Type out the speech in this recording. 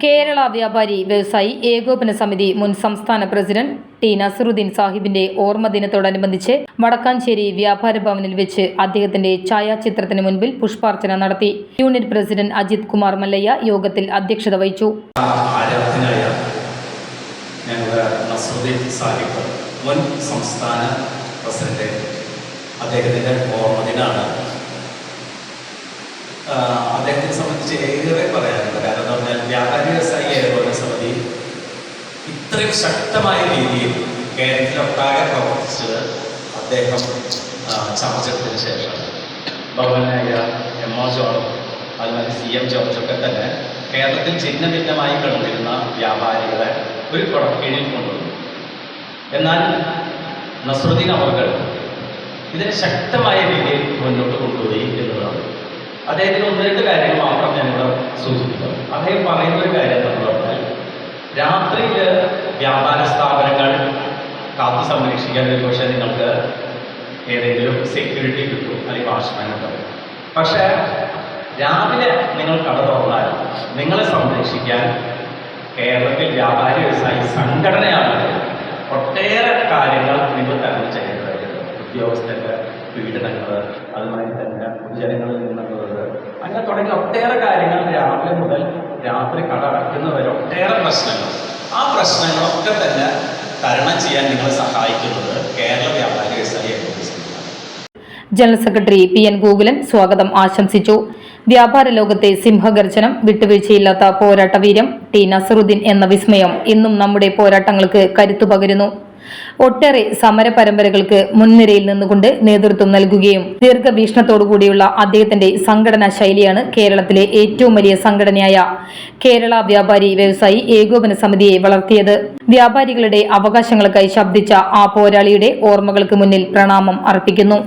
കേരള വ്യാപാരി വ്യവസായി ഏകോപന സമിതി മുൻ സംസ്ഥാന പ്രസിഡന്റ് ടി നസറുദ്ദീൻ സാഹിബിന്റെ ഓർമ്മ ദിനത്തോടനുബന്ധിച്ച് വടക്കാഞ്ചേരി വ്യാപാര ഭവനിൽ വെച്ച് അദ്ദേഹത്തിന്റെ ഛായാചിത്രത്തിന് മുൻപിൽ പുഷ്പാർച്ചന നടത്തി യൂണിറ്റ് പ്രസിഡന്റ് അജിത് കുമാർ മല്ലയ്യ യോഗത്തിൽ അധ്യക്ഷത വഹിച്ചു മുൻ സംസ്ഥാന പ്രസിഡന്റ് അദ്ദേഹത്തിന്റെ ആഹ് അദ്ദേഹത്തെ സംബന്ധിച്ച് ഏറെ പറയാനുണ്ട് കാരണം എന്ന് പറഞ്ഞാൽ വ്യാപാരി വ്യവസായി ഏകോപന സമിതി ഇത്രയും ശക്തമായ രീതിയിൽ കേരളത്തിലൊട്ടാകെ പ്രവർത്തിച്ചത് അദ്ദേഹം ആഹ് ചമച്ചെടുത്തതിന് ശേഷം. ഭവനായ എം ഒ ജോണും അതുമാതിരി സി എം ജോർജൊക്കെ തന്നെ കേരളത്തിൽ ഛിന്ന ഭിന്നമായി കണ്ടിരുന്ന വ്യാപാരികളെ ഒരു കുടക്കീഴിൽ കൊണ്ടുവന്നു. എന്നാൽ നസറുദ്ദീൻ അവർകൾ ഇതിനെ ശക്തമായ രീതിയിൽ മുന്നോട്ട് കൊണ്ടുപോയി എന്നുള്ളതാണ്. അദ്ദേഹത്തിന് ഒന്ന് രണ്ട് കാര്യങ്ങൾ മാത്രം ഞങ്ങൾ സൂചിപ്പിക്കാം. അദ്ദേഹം പറയുന്ന ഒരു കാര്യം രാത്രിയിൽ വ്യാപാര സ്ഥാപനങ്ങൾ കാത്തു സംരക്ഷിക്കാൻ ഒരു പക്ഷേ നിങ്ങൾക്ക് ഏതെങ്കിലും സെക്യൂരിറ്റി കിട്ടും അല്ലെങ്കിൽ വാച്ച്മാൻ പക്ഷേ രാവിലെ നിങ്ങൾ കട തുറന്നാൽ നിങ്ങളെ സംരക്ഷിക്കാൻ കേരളത്തിൽ വ്യാപാരി വ്യവസായി സംഘടനയാണ് ഒട്ടേറെ കാര്യങ്ങൾ നിങ്ങൾ തന്നെ ചെയ്യേണ്ടതായിട്ടുണ്ട് ഉദ്യോഗസ്ഥരുടെ പീഡനങ്ങൾ അതുമായി തന്നെ പൊതുജനങ്ങളിൽ നിന്നുള്ളത് അങ്ങനെ തുടങ്ങിയ ഒട്ടേറെ കാര്യങ്ങൾ രാവിലെ മുതൽ രാത്രി കട അടയ്ക്കുന്നവരെ ഒട്ടേറെ പ്രശ്നങ്ങൾ. ആ പ്രശ്നങ്ങളൊക്കെ തന്നെ തരണം ചെയ്യാൻ നിങ്ങളെ സഹായിക്കുന്നത് Kerala Vyapari general secretary P N Gokulan സ്വാഗതം ആശംസിച്ചു. വ്യാപാര ലോകത്തെ സിംഹഗർജനം വിട്ടുവീഴ്ചയില്ലാത്ത പോരാട്ടവീര്യം ടി നസറുദ്ദീൻ എന്ന വിസ്മയം ഇന്നും നമ്മുടെ പോരാട്ടങ്ങൾക്ക് കരുത്തു പകരുന്നു. ഒട്ടേറെ സമര പരമ്പരകൾക്ക് മുൻനിരയിൽ നിന്നുകൊണ്ട് നേതൃത്വം നൽകുകയും ദീർഘവീക്ഷണത്തോടുകൂടിയുള്ള അദ്ദേഹത്തിന്റെ സംഘടനാ ശൈലിയാണ് കേരളത്തിലെ ഏറ്റവും വലിയ സംഘടനയായ കേരള വ്യാപാരി വ്യവസായി ഏകോപന സമിതിയെ വളർത്തിയത്. വ്യാപാരികളുടെ അവകാശങ്ങൾക്കായി ശബ്ദിച്ച ആ പോരാളിയുടെ ഓർമ്മകൾക്ക് മുന്നിൽ പ്രണാമം അർപ്പിക്കുന്നു.